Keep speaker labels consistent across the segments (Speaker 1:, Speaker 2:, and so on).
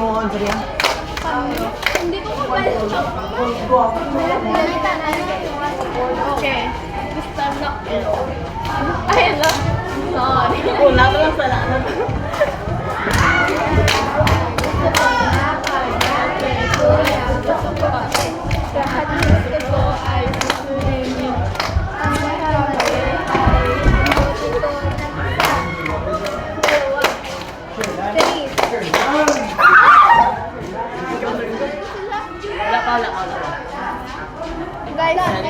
Speaker 1: mo, Andrea?
Speaker 2: Hindi ko mabalik. Okay. Gusto na. Ay, no. Sorry.
Speaker 1: Oh, lato lang sa. Lahat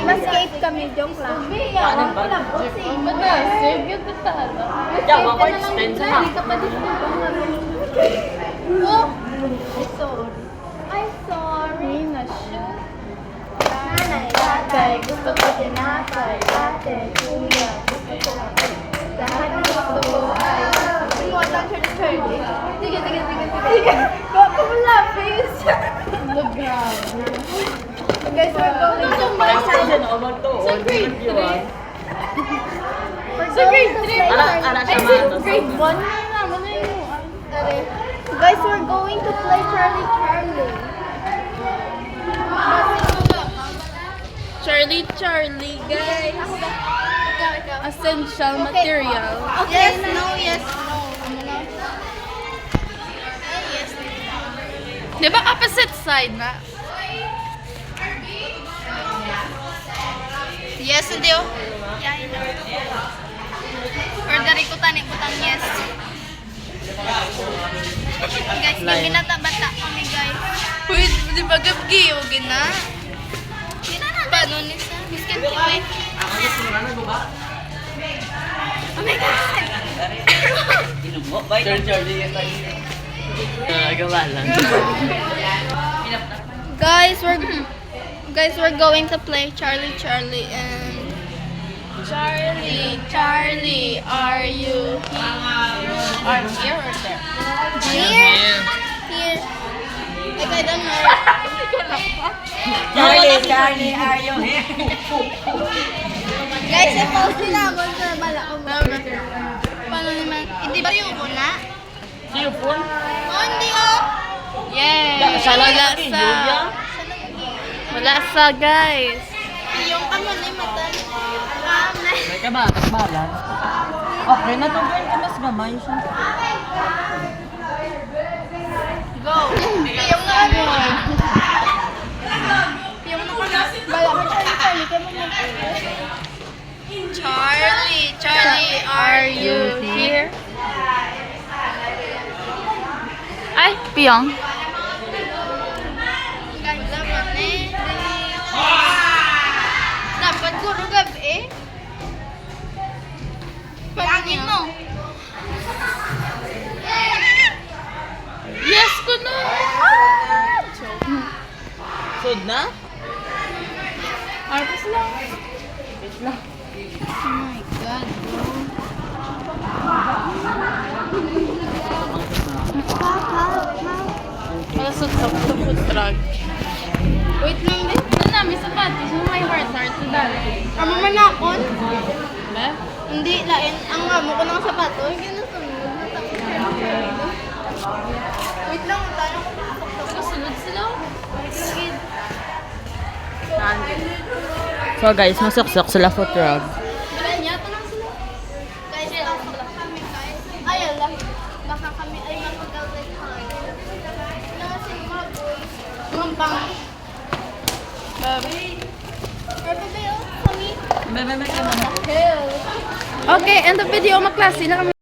Speaker 2: Guys, mas-escape kami. Joke lang.
Speaker 1: Paano ba?
Speaker 2: Ba't na? Save yung tatalo.
Speaker 1: Yeah, mga ko extend sa
Speaker 2: Hindi ka pa dito. Oh! I'm sorry. I'm sorry. na shoot. Nanay, tatay, gusto ko tinapay. Ate, kuya, gusto ko Lahat ng gusto ko ay... Ano ang Charlie Charlie? Sige, sige, sige, sige. Sige. Baka mo lapis. Ano grabe. Guys, we're going to
Speaker 1: oh, magto.
Speaker 2: Sa
Speaker 1: Oh,
Speaker 2: grade
Speaker 1: you want?
Speaker 2: Sa grade 3.
Speaker 1: Ala, ala siya man.
Speaker 2: sa grade 1 na naman na yung... Guys, we're going to play Charlie Charlie.
Speaker 3: Charlie Charlie, guys. Essential material.
Speaker 2: Yes, no, yes, no.
Speaker 3: Di ba opposite side na?
Speaker 2: Yes, hindi oh. Yeah, I know. Or dari ko tani ko tang yes. guys, may binata-bata kami guys.
Speaker 3: Uy, di ba gabgi gina?
Speaker 2: Ginana Paano ni sa? Miskin ko eh. Oh my God!
Speaker 1: Sir Charlie, yes, Nagawa lang.
Speaker 2: Guys, we're guys we're going to play Charlie Charlie and
Speaker 3: Charlie, Charlie, are you here? Are here or there?
Speaker 2: here here. Like I don't know.
Speaker 1: Charlie, Charlie, are you here?
Speaker 2: Guys, i-post nila ako sa bala ko. Paano naman? Hindi ba yung una?
Speaker 1: Sino po?
Speaker 2: Oh, hindi oh.
Speaker 3: Yay!
Speaker 1: Lang natin,
Speaker 3: sa...
Speaker 1: Julia.
Speaker 3: Wala sa, guys.
Speaker 2: Yung kamo na yung mata. Kame.
Speaker 1: May ka ba? Takbalan? Okay na to, Ben. Mas gamay siya.
Speaker 2: Go. Yung ano. Yung bala mo Charlie Charlie kayo mo
Speaker 3: Charlie, Charlie, are you here? Ay, piyong.
Speaker 1: Sud na?
Speaker 3: Arpas lang.
Speaker 2: Oh my God, bro.
Speaker 3: Wala sa top to food truck.
Speaker 2: Wait lang din.
Speaker 3: Ano na, may sapatos. Ano may heart heart sa dali?
Speaker 2: Amo man akon.
Speaker 3: Ba?
Speaker 2: Hindi, lain. Ang amo ko ng sapato. Hindi na sunod. Wait lang, tayo ko.
Speaker 3: Kasunod sila.
Speaker 1: So guys, masuksok sila foot rug.
Speaker 2: Mga.
Speaker 3: Okay, end of video. Maklase na kami.